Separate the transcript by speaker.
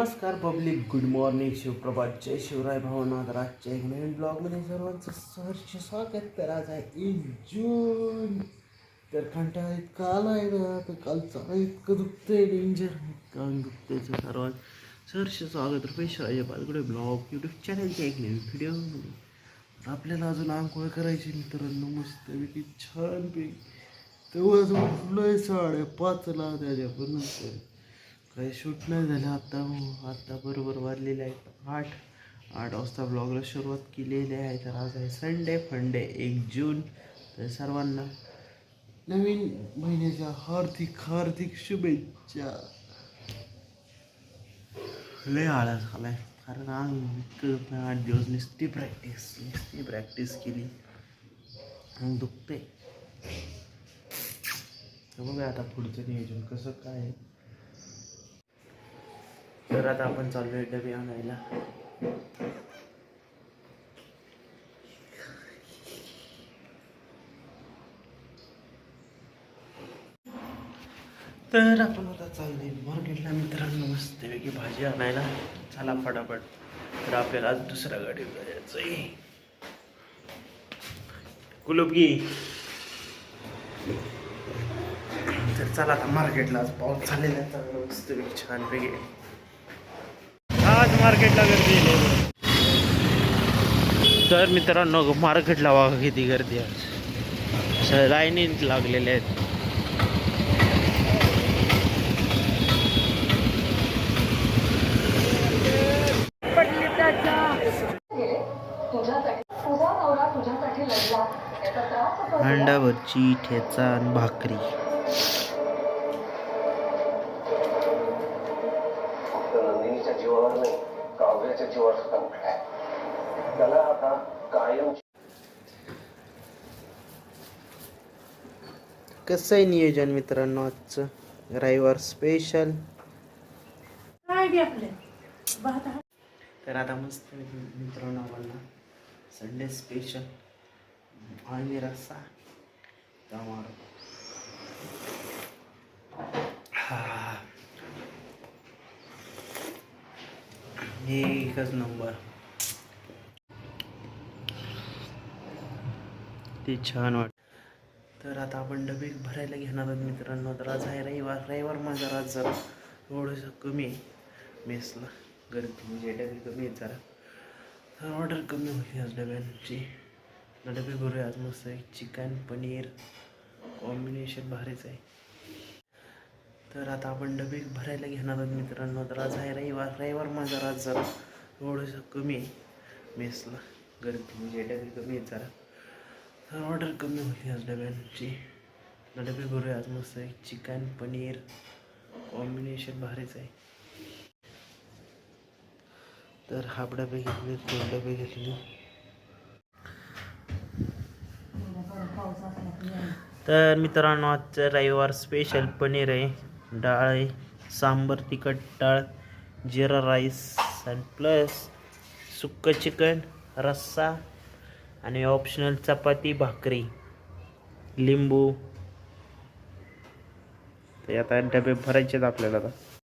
Speaker 1: नमस्कार public good morning शिवप्रभात जय शिवराय भावनाथ राजच्या एक नवीन ब्लॉगमध्ये सर्वांचं सहर्ष स्वागत तर आज आहे एक जून. तर कंटाळा इतका आला आहे ना तर काल चाला इतकं दुखतंय डेंजर इतकं अंग दुखतंय तर सर्वांत सहर्ष स्वागत. रुपेश राजे पालकडे ब्लॉग यूट्यूब चॅनलच्या एक नवीन व्हिडिओ तर आपल्याला अजून आंघोळ करायची मित्रांनो. मस्तपैकी छानपैकी तेव्हा उठलोय साडेपाचला त्याच्यापर्यंत काही शूट नाही झालं. आत्ता आत्ता बरोबर वाजलेले आहेत आठ. आठ वाजता ब्लॉगला सुरुवात केलेली आहे. तर आज आहे संडे फंडे एक जून. तर सर्वांना नवीन महिन्याच्या हार्दिक हार्दिक शुभेच्छा. लय आळा झालाय. कारण अंग इतकं आठ दिवस नुसती प्रॅक्टिस नुसती प्रॅक्टिस केली. दुखते बघा आता पुढचं नियोजन कसं काय आहे. तर आता आपण चाललोय डबे आणायला. तर आपण आता चाललोय मार्केटला मित्रांनो मस्तपैकी भाजी आणायला. चला फटाफट. तर आपल्याला आज दुसऱ्या गाडीवर जायचं आहे कुलूप तर चला आता मार्केटला आज पाऊस झालेला आहे. चांगला मस्तपैकी छानपैकी आज मार्केटला गर्दी आहे. तर मित्रांनो मार्केटला वाघा किती गर्दी आहे. लाईनी लाईनीत लागलेले आहेत.
Speaker 2: अंडा तुझा
Speaker 1: ठेचा आणि भाकरी.
Speaker 3: आहे त्याला आता कायम
Speaker 1: कसं आहे नियोजन मित्रांनो आजचं? रविवार स्पेशल तर आता मस्त मित्रांनो आम्हाला संडे स्पेशल आणि रस्सा. टमाटो हे एकच नंबर. ते छान वाट तर आता आपण डबे भरायला घेणार आहोत मित्रांनो. तर आज आहे रविवार. रविवार माझा आज जरा थोडंसं कमी आहे. मेसला. गर्दी म्हणजे डबे कमी आहेत जरा. तर ऑर्डर कमी होती आज डब्यांची. डबे भरूया आज मस्त एक चिकन पनीर कॉम्बिनेशन भारीच आहे. तर आता आपण डबे भरायला घेणार आहोत मित्रांनो. तर आज आहे रविवार. रविवार माझा आज जरा थोडंसं कमी आहे. मेसला. गर्दी म्हणजे डबे कमी आहेत जरा. तर ऑर्डर कमी होती आज डब्यांची. डबे भरूया आज मस्त आहे चिकन पनीर कॉम्बिनेशन भारीच आहे. तर हाफ डबे घेतले दोन डबे घेतले. तर मित्रांनो आजचं रविवार स्पेशल पनीर आहे. डाळ सांबर तिखट डाळ जिरा राईस आणि प्लस सुक्कं चिकन रस्सा आणि ऑप्शनल चपाती भाकरी लिंबू. ते आता डबे भरायचेच आपल्याला आता.